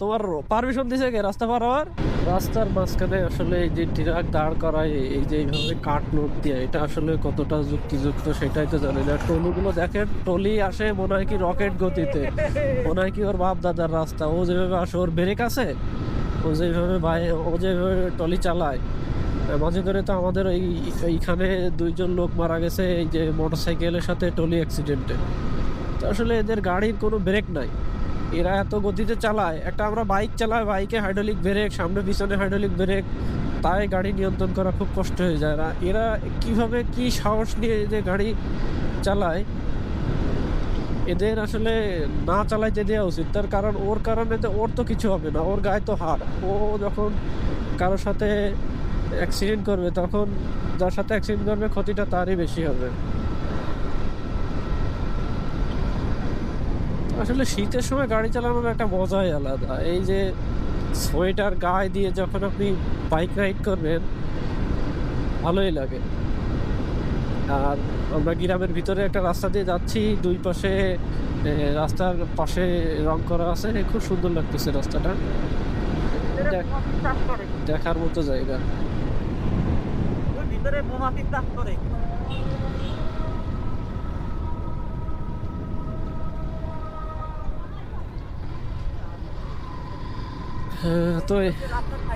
তোমার পারমিশন দিছে কে রাস্তা পার হওয়ার? রাস্তার মাঝখানে আসলে এই যে ট্রাক দাঁড় করায়, এই যে এইভাবে কাঠ নোট দিয়ে, এটা আসলে কতটা যুক্তিযুক্ত সেটাই তো জানি না। টলিগুলো দেখেন টলি আসে মনে হয় কি রকেট গতিতে। মনে হয় কি ওর বাপ দাদার রাস্তা। ও যেভাবে আসে, ওর ব্রেক আছে? ও যেভাবে ভাই, ও যেভাবে টলি চালায়। মাঝে করে তো আমাদের এই, এইখানে দুইজন লোক মারা গেছে, এই যে মোটরসাইকেলের সাথে টলি অ্যাক্সিডেন্টে তো আসলে এদের গাড়ির কোনো ব্রেক নাই। এরা এত গতিতে চালায়, একটা আমরা বাইক চালাই বাইকে হাইড্রোলিক ব্রেক সামনে পিছনে হাইড্রোলিক ব্রেক তাই গাড়ি নিয়ন্ত্রণ করা খুব কষ্ট হয়ে যায়। এরা এরা কীভাবে কি সাহস নিয়ে যে গাড়ি চালায়, এদের আসলে না চালাইতে দেওয়া উচিত। তার কারণ, ওর কারণে তো ওর তো কিছু হবে না, ওর গায়ে তো হার ও যখন কারোর সাথে অ্যাক্সিডেন্ট করবে, তখন যার সাথে অ্যাক্সিডেন্ট করবে, ক্ষতিটা তারই বেশি হবে। আসলে শীতের সময় গাড়ি চালানোর একটা মজাই আলাদা। এই যে সোয়েটার গায়ে দিয়ে যখন আপনি বাইক রাইড করবেন, ভালোই লাগে। আর আমরা গ্রামের ভিতরে একটা রাস্তা দিয়ে যাচ্ছি, দুই পাশে রাস্তার পাশে রং করা আছে। খুব সুন্দর লাগতেছে রাস্তাটা। দেখ- দেখার মতো জায়গা। ভিতরে চাষ করে। তো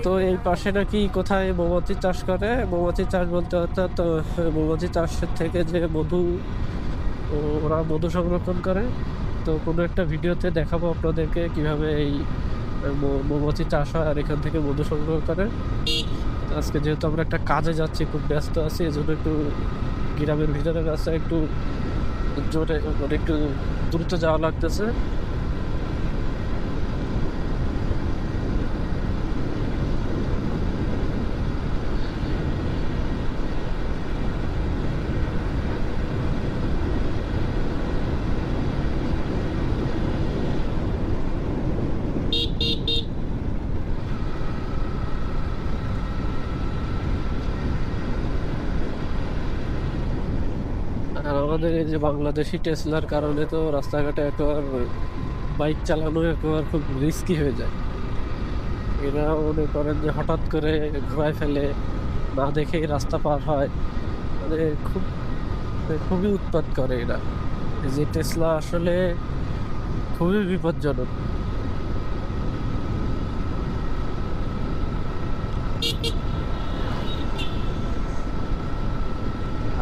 তো এই পাশে নাকি কোথায় মৌমাছি চাষ করে? মৌমাছি চাষ বলতে অর্থাৎ, তো মৌমাছি চাষের থেকে যে মধু ওরা মধু সংরক্ষণ করে। তো কোনো একটা ভিডিওতে দেখাবো আপনাদেরকে কীভাবে এই মৌমাছি চাষ হয় আর এখান থেকে মধু সংগ্রহ করে। আজকে যেহেতু আমরা একটা কাজে যাচ্ছি, খুব ব্যস্ত আছি, এজন্য একটু গ্রামের ভিতরে রাস্তা একটু জোরে মানে একটু দ্রুত যাওয়া লাগতেছে আর আমাদের এই যে বাংলাদেশি টেসলার কারণে তো রাস্তাঘাটে একবার বাইক চালানো একবার খুব রিস্কি হয়ে যায়। এরা মনে করেন যে হঠাৎ করে ঘোরায় ফেলে, না দেখেই রাস্তা পার হয়। মানে খুব, খুবই উৎপাত করে এরা। যে টেসলা আসলে খুবই বিপজ্জনক।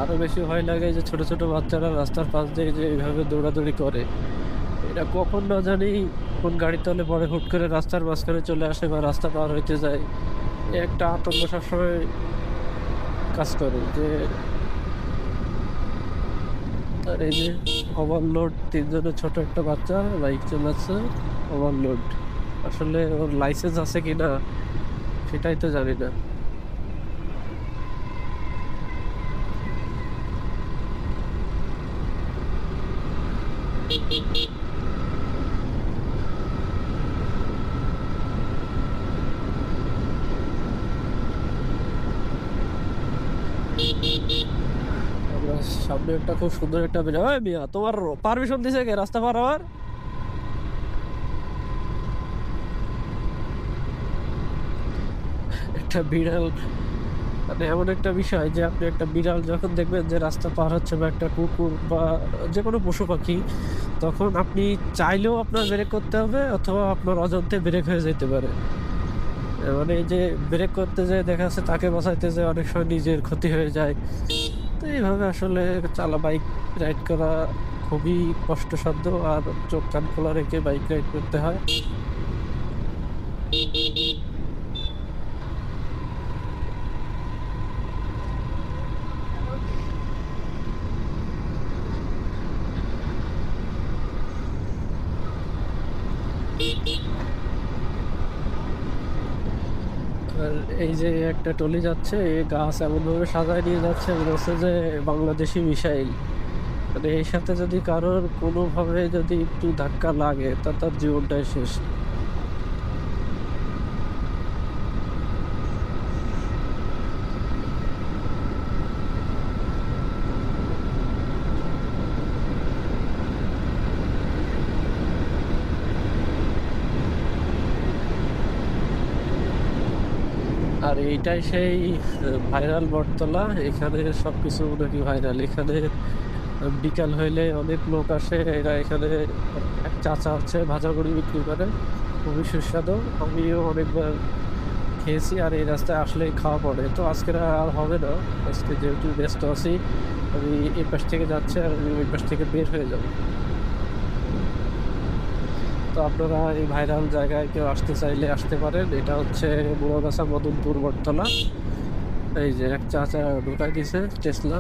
আরও বেশি ভয় লাগে যে ছোট ছোট বাচ্চারা রাস্তার পাশ দিয়ে যে এইভাবে দৌড়াদৌড়ি করে। এটা কখন না জানি কোন গাড়ি তলে পরে হুট করে রাস্তার মাঝখানে চলে আসে বা রাস্তা পার হইতে যায়। একটা আতঙ্ক সবসময় কাজ করে যে, আর এই যে ওভারলোড তিনজনের ছোট একটা বাচ্চা, বাইক চালাচ্ছে ওভারলোড আসলে ওর লাইসেন্স আছে কি না সেটাই তো জানি না। সামনে একটা খুব সুন্দর একটা বেরো ওই মিয়া, তোমার পারমিশন দিছে কে? রাস্তা পার হওয়ার? একটা বিড়াল মানে এমন একটা বিষয় যে আপনি একটা বিড়াল যখন দেখবেন যে রাস্তা পার হচ্ছে বা একটা কুকুর বা যে কোনো পশু পাখি, তখন আপনি চাইলেও আপনার ব্রেক করতে হবে অথবা আপনার অজান্তে ব্রেক হয়ে যেতে পারে। মানে এই যে ব্রেক করতে যায় দেখা যাচ্ছে তাকে বাঁচাইতে যায় অনেক সময় নিজের ক্ষতি হয়ে যায়। তো এইভাবে আসলে চালা বাইক রাইড করা খুবই কষ্টসাধ্য আর চোখ কান খোলা রেখে বাইক রাইড করতে হয়। আর এই যে একটা টলি যাচ্ছে গাছ এমনভাবে সাজায় নিয়ে যাচ্ছে বলছে যে বাংলাদেশি মিসাইল। মানে এর সাথে যদি কারোর কোনোভাবে যদি একটু ধাক্কা লাগে, তা তার জীবনটাই শেষ। আর এইটাই সেই ভাইরাল বটতলা। এখানে সব কিছু নাকি ভাইরাল এখানে বিকাল হইলে অনেক লোক আসে। এরা এখানে এক চাচা হচ্ছে ভাজাগুড়ি বিক্রি করে। খুবই সুস্বাদু। আমিও অনেকবার খেয়েছি আর এই রাস্তায় আসলেই খাওয়া পড়ে। তো আজকে আর হবে না। আজকে যেহেতু ব্যস্ত আছি, আমি এই পাশ থেকে যাচ্ছি আর আমি ওই পাশ থেকে বের হয়ে যাব। তো আপনারা এই ভাইরাল জায়গায় কেউ আসতে চাইলে আসতে পারেন। এটা হচ্ছে বুড়োগাছা বদলপুর বটতলা। এই যে এক চাচা ঢুকাই দিছে টেসলা